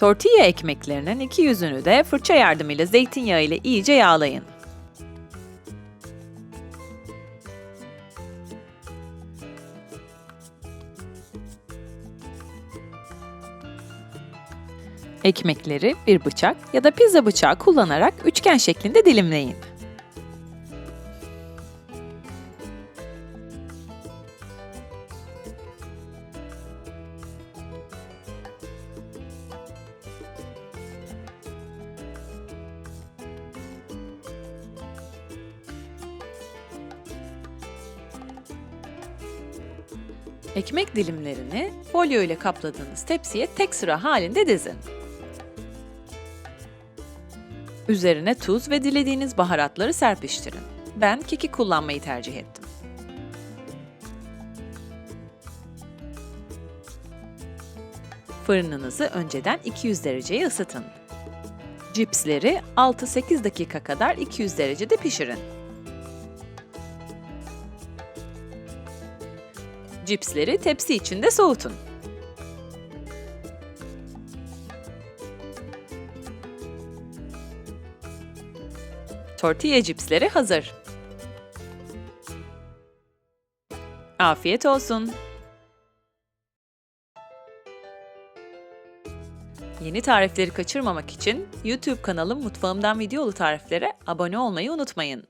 Tortilla ekmeklerinin iki yüzünü de fırça yardımıyla zeytinyağı ile iyice yağlayın. Ekmekleri bir bıçak ya da pizza bıçağı kullanarak üçgen şeklinde dilimleyin. Ekmek dilimlerini folyo ile kapladığınız tepsiye tek sıra halinde dizin. Üzerine tuz ve dilediğiniz baharatları serpiştirin. Ben keki kullanmayı tercih ettim. Fırınınızı önceden 200 dereceye ısıtın. Cipsleri 6-8 dakika kadar 200 derecede pişirin. Cipsleri tepsi içinde soğutun. Tortilla cipsleri hazır. Afiyet olsun. Yeni tarifleri kaçırmamak için YouTube kanalım Mutfağımdan Videolu Tariflere abone olmayı unutmayın.